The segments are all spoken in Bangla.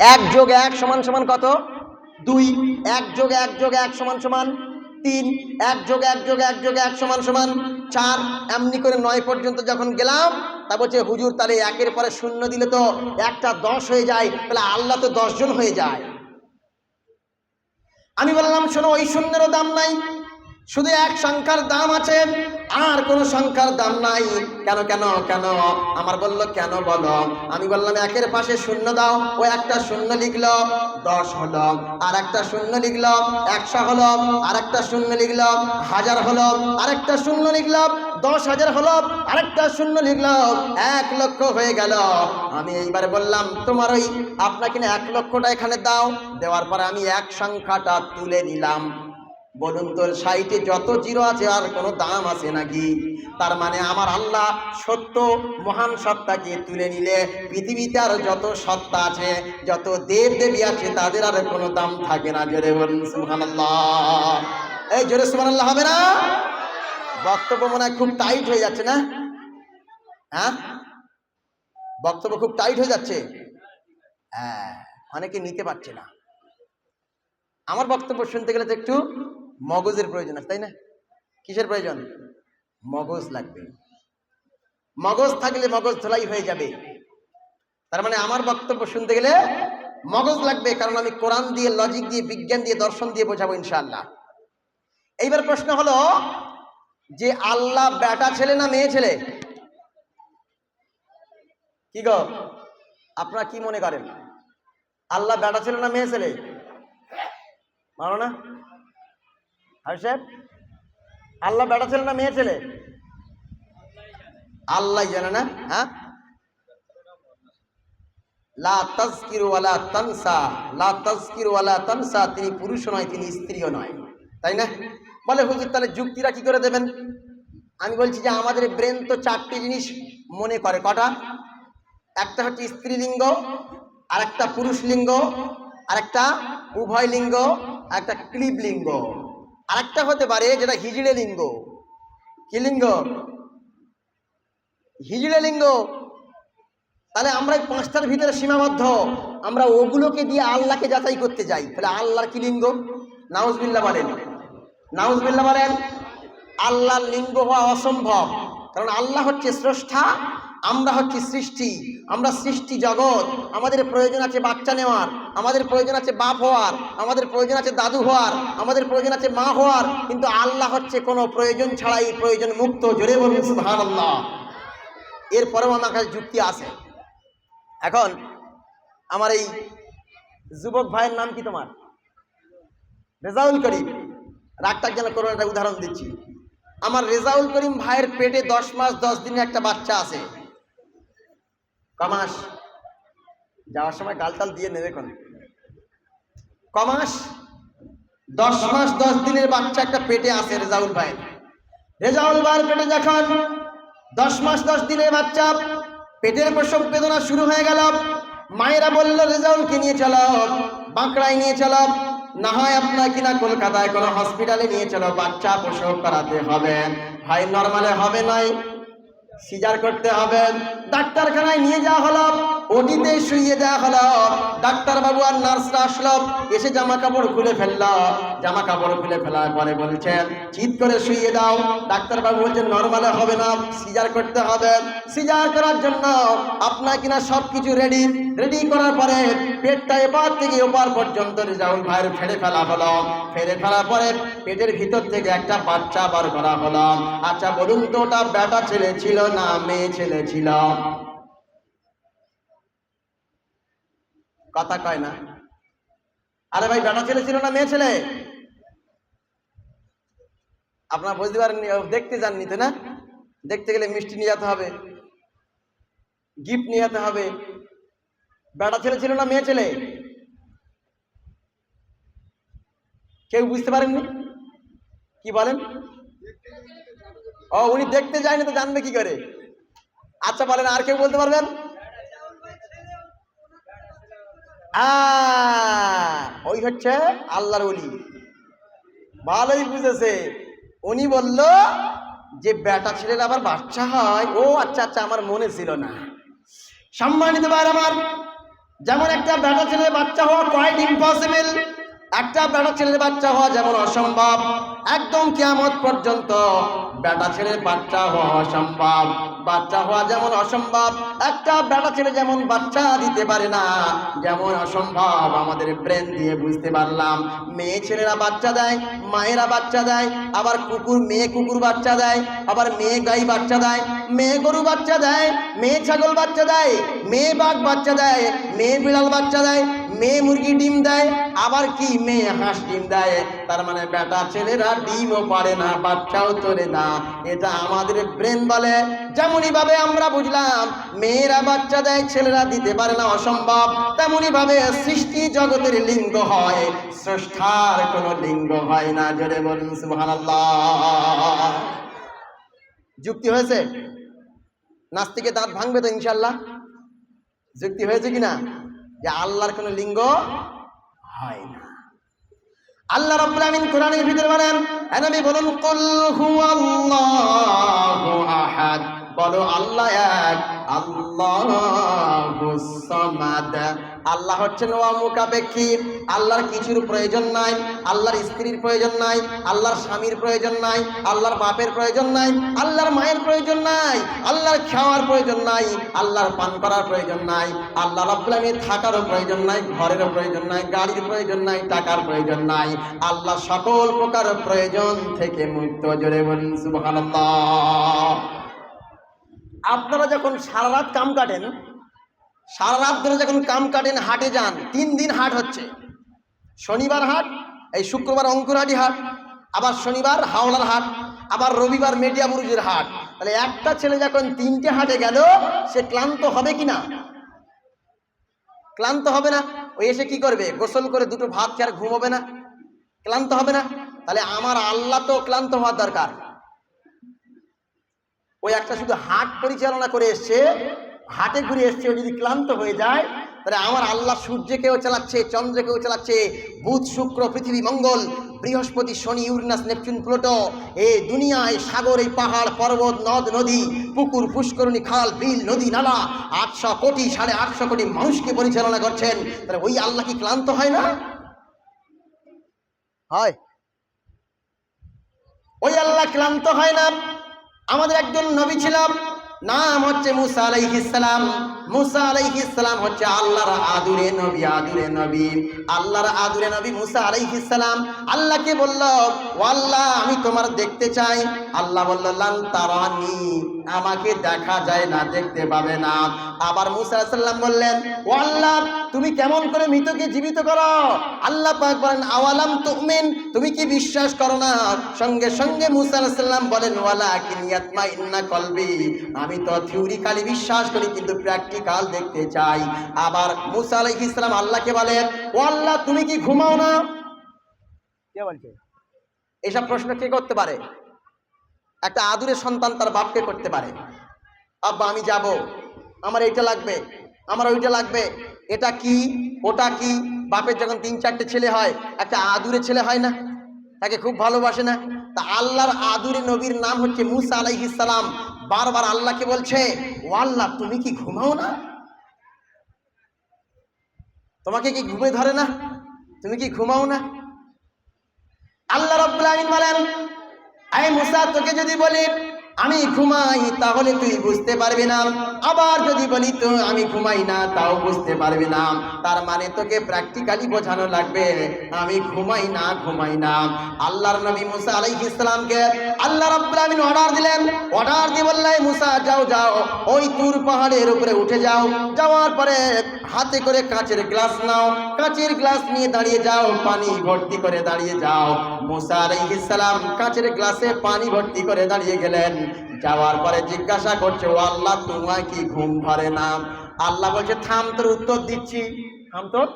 এক যোগ এক সমান সমান কত? দুই। এক যোগ এক যোগ এক সমান সমান তিন। এক যোগ এক যোগ এক যোগ এক সমান সমান চার। এমনি করে নয় পর্যন্ত যখন গেলাম, তা বলছে, হুজুর, তাহলে একের পরে শূন্য দিলে তো একটা দশ হয়ে যায়। তাহলে আল্লাহ তো দশজন হয়ে যায়। আমি বললাম, শোনো, ওই শূন্যেরও দাম নাই। শুধু এক সংখ্যার দাম আছে, আর কোনো সংখ্যার দাম নাই। কেন কেন কেন? আমার বলল, কেন বলো? আমি বললাম, একের পাশে শূন্য দাও, ও একটা শূন্য লিখল, দশ হলো। আর একটা শূন্য লিখল, একশো হলো। আর একটা শূন্য লিখল, হাজার হলো। আরেকটা শূন্য লিখল, দশ হাজার হলো। আরেকটা শূন্য লিখল, এক লক্ষ হয়ে গেল। আমি এইবার বললাম, তোমার ওই, আপনাকে না এক লক্ষটা এখানে দাও। দেওয়ার পরে আমি এক সংখ্যাটা তুলে নিলাম। বলুন তোর সাইটে যত জিরো আছে আর কোনো দাম আছে নাকি? তার মানে আমার আল্লাহ সত্য, মহান সত্তাকে তুলে নিলে পৃথিবীতে আর যত সত্তা আছে, যত দেব দেবী আছে, তাদের আর কোনো দাম থাকে না। জোরে বলুন, সুবহানাল্লাহ। এই জোরে সুবহানাল্লাহ হবে না? বক্তব্য মনে হয় খুব টাইট হয়ে যাচ্ছে না? হ্যাঁ? বক্তব্য খুব টাইট হয়ে যাচ্ছে? হ্যাঁ অনেকে নিতে পারছে না। আমার বক্তব্য শুনতে গেলে তো একটু মগজের প্রয়োজন আছে, তাই না? কিসের প্রয়োজন? মগজ লাগবে। মগজ থাকলে মগজ ধোলাই হয়ে যাবে। তার মানে আমার বক্তব্য শুনতে গেলে মগজ লাগবে, কারণ আমি কোরআন দিয়ে লজিক দিয়ে, বিজ্ঞান দিয়ে, দর্শন দিয়ে বোঝাবো ইনশাআল্লাহ। এইবার প্রশ্ন হলো, যে আল্লাহ বেটা ছেলে না মেয়ে ছেলে? কি গো? আপনারা কি মনে করেন? আল্লাহ বেটা ছেলে না মেয়ে ছেলে? মানো না। আর সাহেব, আল্লাহ বেটা ছেলে না মেয়ে ছেলে? আল্লাহ জানে না হ্যাঁ? লা তাজকির ওয়ালা তানসা, লা তাজকির ওয়ালা তানসা, তিনি পুরুষ নয়, তিনি স্ত্রীও নয়। তাই না? বলে, হুজুর, তাহলে যুক্তিরা কি করে দেবেন? আমি বলছি যে, আমাদের ব্রেন তো চারটি জিনিস মনে করে, কটা? একটা হচ্ছে স্ত্রীলিঙ্গ আর একটা পুরুষ লিঙ্গ আর একটা উভয় লিঙ্গ আর একটা ক্লিব লিঙ্গ আর একটা হতে পারে যেটা হিজড়ে লিঙ্গ। কি লিঙ্গ? হিজড়ে লিঙ্গ। তাহলে আমরা এই পাঁচটার ভিতরে সীমাবদ্ধ। আমরা ওগুলোকে দিয়ে আল্লাহকে যাচাই করতে যাই। তাহলে আল্লাহর কি লিঙ্গ? নাউজবিল্লা বলেন। নাউজবিল্লা বলেন, আল্লাহর লিঙ্গ হওয়া অসম্ভব। কারণ আল্লাহ হচ্ছে স্রষ্টা আমরা হচ্ছে সৃষ্টি, আমরা সৃষ্টি জগৎ। আমাদের প্রয়োজন আছে বাচ্চা নেওয়ার, আমাদের প্রয়োজন আছে বাপ হওয়ার, আমাদের প্রয়োজন আছে দাদু হওয়ার, আমাদের প্রয়োজন আছে মা হওয়ার। কিন্তু আল্লাহ হচ্ছে কোনো প্রয়োজন ছাড়াই প্রয়োজন মুক্ত, জোরে বলুন সুহান আল্লাহ এরপরেও আমার কাছে যুক্তি আছে। এখন, আমার এই যুবক ভাইয়ের নাম কি তোমার? রেজাউল করিম। রাগটার যেন একটা উদাহরণ দিচ্ছি। আমার রেজাউল করিম ভাইয়ের পেটে দশ মাস, দশ দিনের একটা বাচ্চা আছে। কমাস। যাওয়ার সময় গালটাল দিয়ে নেবে কোন কমাস। দশ মাস, দশ দিনের বাচ্চা একটা পেটে আসে রেজাউল ভাই। রেজাউল ভাইয়ের পেটে যখন দশ মাস, দশ দিনের বাচ্চা, পেটের প্রসব বেদনা শুরু হয়ে গেল, মায়েরা বলল, রেজাউলকে নিয়ে চলো, বাঁকড়ায় নিয়ে চলো। না হয় আপনার কিনা কলকাতায় কোনো হসপিটালে নিয়ে চলো, বাচ্চা প্রসব করাতে হবে। ভাই, নর্মালে হবে নাই সিজার করতে হবে। ডাক্তারখানায় নিয়ে যাওয়া হলো। ওটিতে শুইয়ে দেওয়া হলো। ডাক্তার বাবু আর নার্সরা আসলো, এসে জামা কাপড় খুলে ফেলল। জামা কাপড় খুলে ফেলার পরে বলছেন চিৎ করে শুইয়ে দাও। ডাক্তার বাবু বলছেন, নর্মালে হবে না, সিজার করতে হবে। সিজার করার জন্য আপনার কিনা সব কিছু রেডি রেডি করার পরে পেটটা এপার থেকে ওপার পর্যন্ত রেজাউল ভাইয়ের ফেলে ফেলা হলো। ফেলে ফেলার পরে পেটের ভিতর থেকে একটা বাচ্চা বার করা হলো। আচ্ছা বলুন তো ওটা বেটা ছেলে ছিল না মেয়ে ছেলে ছিল? কথা কয় না। আরে ভাই বেটা ছেলে ছিল না, মেয়ে ছেলে? আপনার বুঝতে পারেননি, ও দেখতে যাননি তো না? দেখতে গেলে মিষ্টি নিয়ে যেতে হবে, গিফট নিয়ে যেতে হবে। বেটা ছেলে ছিল না, মেয়ে ছেলে? কেউ বুঝতে পারেননি? কি বলেন? ও, উনি দেখতে যায়নি তো, জানবে কি করে? আচ্ছা বলেন, আর কেউ বলতে পারবেন? ওই হচ্ছে আল্লাহর ওলি। ভালোই বুঝেছে। উনি বলল যে, বেটা ছেলের আবার বাচ্চা হয়। ও আচ্ছা আচ্ছা আমার মনে ছিল না। সম্মানিত ভাই আমার, যেমন একটা বেটা ছেলের বাচ্চা হওয়া কোয়াইট ইম্পসিবল একটা বেটা ছেলের বাচ্চা হওয়া যেমন অসম্ভব, একদম কিয়ামত পর্যন্ত বেটা ছেলের বাচ্চা হওয়া অসম্ভব। বাচ্চা হওয়া যেমন অসম্ভব, একটা বেটা ছেলে যেমন বাচ্চা দিতে পারে না, যেমন অসম্ভব আমাদের ব্রেন দিয়ে বুঝতে পারলাম। মেয়ে ছেলেরা বাচ্চা দেয়, মায়েরা বাচ্চা দেয়, আবার কুকুর, মেয়ে কুকুর বাচ্চা দেয়, আবার মেয়ে গাই বাচ্চা দেয়, মেয়ে গরু বাচ্চা দেয়, মেয়ে ছাগল বাচ্চা দেয়, মেয়ে বাঘ বাচ্চা দেয়, মেয়ে বিড়াল বাচ্চা দেয়, মেয়ে মুরগি ডিম দেয়, আবার কি মেয়ে হাঁস ডিম দেয়। তার মানে বেটা ছেলেরা ডিমও পারে না, বাচ্চাও চলে না। এটা আমাদের ব্রেন বলে। যেমনই ভাবে আমরা বুঝলাম, মেয়েরা বাচ্চা দেয় ছেলেরা দিতে পারে না অসম্ভব। তেমনই ভাবে সৃষ্টি জগতের লিঙ্গ হয়, স্রষ্টার কোনো লিঙ্গ হয় না। জোরে বলুন, সুবহানাল্লাহ। যুক্তি হয়েছে? নাস্তিকে দাঁত ভাঙবে তো ইনশাল্লাহ যুক্তি হয়েছে কিনা? যে আল্লাহর কোনো লিঙ্গ হয় না। আল্লাহ রাব্বুল আমিন কোরআনের ভিতরে বলেন হ্যাঁ নবী বলুন, কুল হুয়াল্লাহু আহাদ। বলো আল্লাহ এক আল্লাহুস সামাদ আল্লাহ হচ্ছেন অমুখাপেক্ষী আল্লাহর কিছুর প্রয়োজন নাই আল্লাহর স্ত্রীর প্রয়োজন নাই আল্লাহর স্বামীর প্রয়োজন নাই আল্লাহর বাপের প্রয়োজন নাই আল্লাহর মায়ের প্রয়োজন নাই আল্লাহর খাওয়ার প্রয়োজন নাই আল্লাহর পান করার প্রয়োজন নাই আল্লাহ রাব্বুল থাকারও প্রয়োজন নাই ঘরেরও প্রয়োজন নাই গাড়ির প্রয়োজন নাই টাকার প্রয়োজন নাই আল্লাহ সকল প্রকার প্রয়োজন থেকে মুক্ত জোরে বলুন সুবহানাল্লাহ আপনারা যখন সারা রাত কাম কাটেন, সারা রাত ধরে যখন কাম কাটেন, হাটে যান, তিন দিন হাট হচ্ছে। শনিবার হাট, এই শুক্রবার অঙ্কুরহাটি হাট, আবার শনিবার হাওড়ার হাট, আবার রবিবার মেডিয়াবুরুজের হাট। তাহলে একটা ছেলে যখন তিনটে হাটে গেল, সে ক্লান্ত হবে কি না ক্লান্ত হবে না? ওই এসে কি করবে? গোসল করে দুটো ভাত খেয়ে ঘুমোবে না? ক্লান্ত হবে না? তাহলে আমার আল্লাহ তো ক্লান্ত হওয়ার দরকার। ওই একটা শুধু হাট পরিচালনা করে এসছে, হাটে ঘুরে এসছে, ও যদি ক্লান্ত হয়ে যায়, তাহলে আমার আল্লাহ সূর্যকেও চালাচ্ছে, চন্দ্রকেও চালাচ্ছে, বুধ, শুক্র, পৃথিবী, মঙ্গল, বৃহস্পতি, শনি, ইউরিনাস, নেপচুন, প্লুটো এই দুনিয়ায় সাগর, এই পাহাড়, পর্বত, নদ, নদী, পুকুর, পুষ্করণী, খাল, বিল, নদী, নালা, আটশো কোটি, সাড়ে আটশো কোটি মানুষকে পরিচালনা করছেন, তাহলে ওই আল্লাহ কি ক্লান্ত হয় না? হয়। ওই আল্লাহ ক্লান্ত হয় না। আমাদের একজন নবী ছিলাম, নাম হচ্ছে মুসা আলাইহিসালাম মুসা আলাইহিসালাম হচ্ছে আল্লাহর আদুরে নবী আদুরে নবী। আল্লাহর আদুরে নবী মুসা আলাইহিসালাম আল্লাহকে বলল, ও আল্লাহ, আমি তোমার দেখতে চাই। আল্লাহ বলল, লান তারানি। আমাকে দেখা যায় না দেখতে পাবে না। আবার মুসা সাল্লাম বললেন ও আল্লাহ তুমি কেমন করে মৃতকে জীবিত করো? আল্লাহ পাক বলেন আওয়ালাম তুমিন তুমি কি বিশ্বাস করো না? সঙ্গে সঙ্গে মুসা সাল্লাম বলেন ওয়ালা কিনিয়াতমা ইন্না কলবি আমি তো থিওরিক্যালি বিশ্বাস করি কিন্তু প্র্যাকটিক্যাল দেখতে চাই। আবার মুসা আলাইহিস ইসলাম আল্লাহকে বলেন ও আল্লাহ তুমি কি ঘুমাও না? কে বলছে? এসব প্রশ্ন কে করতে পারে? একটা আদুরে সন্তান তার বাপকে করতে পারে। আব্বা, আমি যাব। আমার এইটা লাগবে, আমার ওইটা লাগবে। এটা কি, ওটা কি? বাপের যখন তিন, চারটে ছেলে হয়, একটা আদুরে ছেলে হয় না? তাকে খুব ভালোবাসে না? তা আল্লাহর আদুরে নবীর নাম হচ্ছে মুসা আলাইহিস সালাম। বারবার আল্লাহকে বলছে, ও আল্লাহ, তুমি কি ঘুমাও না? তোমাকে কি ঘুমে ধরে না? তুমি কি ঘুমাও না? আল্লাহ আলামিন বলেন আয় মুসা তোকে যদি বলি আমি ঘুমাই, তাহলে তুই বুঝতে পারবি না। আবার যদি বলি, তো আমি ঘুমাই না, তাও বুঝতে পারবি না। তার মানে তোকে প্র্যাকটিক্যালি বোঝানো লাগবে, আমি ঘুমাই না ঘুমাই না। আল্লাহর নবী মুসা আলাইহিস সালামকে আল্লাহ রাব্বুল আলামিন অর্ডার দিলেন। অর্ডার দিয়ে বললেন, মুসা, যাও যাও। ওই তুর পাহাড়ের উপরে উঠে যাও। যাওয়ার পরে হাতে করে কাঁচের গ্লাস নাও। কাঁচের গ্লাস নিয়ে দাঁড়িয়ে যাও, পানি ভর্তি করে দাঁড়িয়ে যাও। মুসা আলাইহিস সালাম কাঁচের গ্লাসে পানি ভর্তি করে দাঁড়িয়ে গেলেন। যাওয়ার পরে জিজ্ঞাসা করছে ও আল্লাহ তোমায় কি ঘুম ধরে না? আল্লাহ বলছে থাম তোর উত্তর দিচ্ছি। থাম তোর?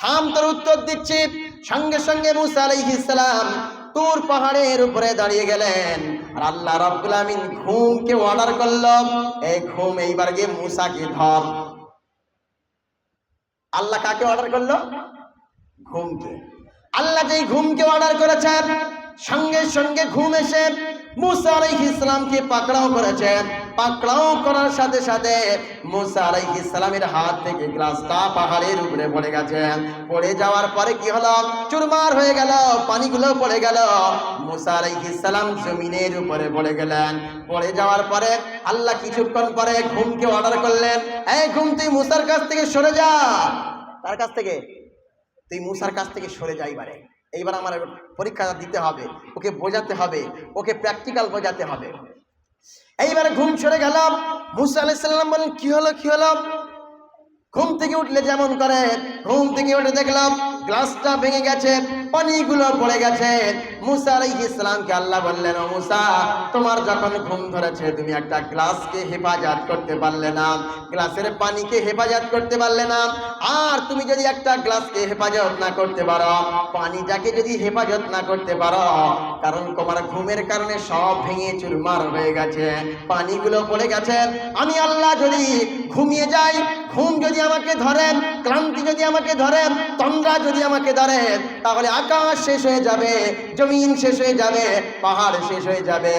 থাম তোর উত্তর দিচ্ছি। সঙ্গে সঙ্গে মুসা আলাইহিস সালাম তুর পাহাড়ের উপরে দাঁড়িয়ে গেলেন। আর আল্লাহ রাব্বুল আমিন ঘুমকে অর্ডার করল। এই ঘুম এইবার গিয়ে মুসাকে ধর। আল্লাহ কাকে অর্ডার করল? ঘুমকে। আল্লাহ যেই ঘুমকে অর্ডার করেছেন সঙ্গে সঙ্গে ঘুম এসে মুসা আলাইহিস ইসলামকে পাকড়াও করেছেন। পাকড়াও করার সাথে সাথে মুসা আলাইহিস ইসলামের হাত থেকে গ্লাসটা পাহাড়ের উপরে পড়ে পড়ে যাওয়ার পরে কি হলো? চুরমার হয়ে গেল, পানিগুলো পড়ে গেল। মুসা আলাইহিস ইসলাম জমিনের উপরে পড়ে গেলেন। পড়ে যাওয়ার পরে আল্লাহ কিছুক্ষণ পরে ঘুমকে অর্ডার করলেন, এই ঘুম, তুই মুসার কাছ থেকে সরে যা। তার কাছ থেকে? তুই মুসার কাছ থেকে সরে যা এবারে। এইবার আমার পরীক্ষা দিতে হবে, ওকে বোঝাতে হবে, ওকে প্র্যাকটিক্যাল বোঝাতে হবে। এইবারে ঘুম ছেড়ে গেলাম, মুসা আলাইসাল্লাম বলেন কি হলো কি হলো? ঘুম থেকে উঠলে যেমন করে, ঘুম থেকে উঠে দেখলাম গ্লাসটা ভেঙে গেছে পানিগুলো পড়ে গেছে। মুসা আলাইহিস ইসলামকে আল্লাহ বললেন, ও মুসা, তোমার যখন ঘুম ধরেছে, তুমি একটা গ্লাসকে হেফাজত করতে পারলে না। গ্লাসের পানিকে হেফাজত করতে পারলে না। আর তুমি যদি একটা গ্লাসকে হেফাজত না করতে পারো, পানিটাকে যদি হেফাজত না করতে পারো, কারণ তোমার ঘুমের কারণে সব ভেঙে চুরমার হয়ে গেছে। পানিগুলো পড়ে গেছে। আমি আল্লাহ যদি ঘুমিয়ে যাই ঘুম যদি আমাকে ধরেন, ক্লান্তি যদি আমাকে ধরেন, তন্দ্রা যদি আমাকে ধরেন, তাহলে আকাশ শেষ হয়ে যাবে, জমিন শেষ হয়ে যাবে, পাহাড় শেষ হয়ে যাবে।